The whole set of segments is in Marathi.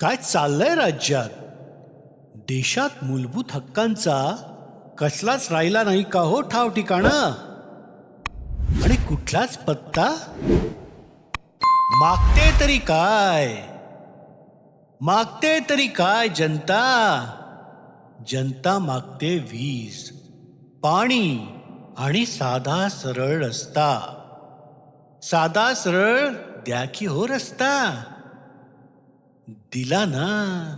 काय चाललंय राज्यात? देशात मूलभूत हक्कांचा कसलाच राहिला नाही का हो ठाव ठिकाणं? आणि कुठलाच पत्ता? मागते तरी काय? मागते तरी काय जनता? जनता मागते वीज पाणी आणि साधा सरळ रस्ता. साधा सरळ द्या की हो रस्ता. दिला ना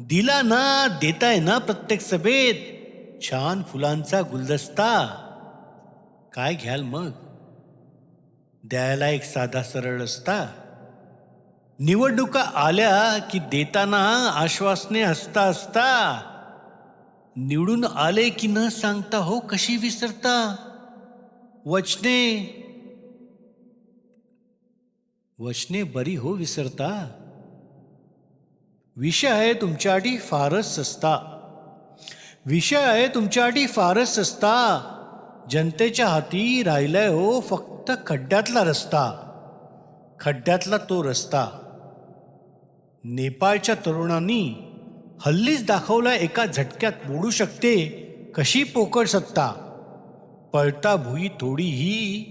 दिला ना देताय ना प्रत्येक सभेत. छान फुलांचा गुलदस्ता. काय घ्याल मग? द्यायला एक साधा सरळ रस्ता. निवडणुका आल्या की देताना आश्वासने हसता हसता. निवडून आले की न सांगता हो कशी विसरता? वचने. वचने बरी हो विसरता. विषय आहे तुमच्यासाठी फारच सस्ता. विषय आहे तुमच्यासाठी फारच सस्ता. जनतेच्या हाती राहिलाय हो फक्त खड्ड्यातला रस्ता. खड्ड्यातला तो रस्ता. नेपाळच्या तरुणांनी हल्लीच दाखवला एका झटक्यात मोडू शकते कशी पोकळ सत्ता. पळता भुई थोडीही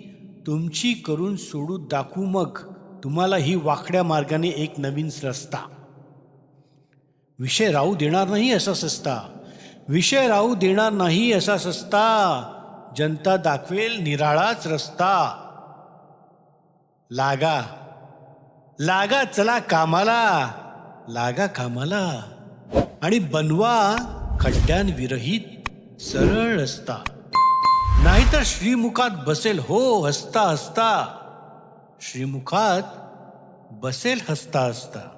तुमची करून सोडू दाखवू मग. तुम्हाला ही वाकड्या मार्गाने एक नवीन रस्ता. विषय राहू देणार नाही असा सस्ता. विषय राहू देणार नाही असा सस्ता. जनता दाखवेल निराळाच रस्ता. लागा. लागा चला कामाला. लागा कामाला. आणि बनवा खड्ड्यांविरहित सरळ रस्ता. नाहीतर श्रीमुखात बसेल हो हसता हसता. श्रीमुखात बसेल हसता हसता.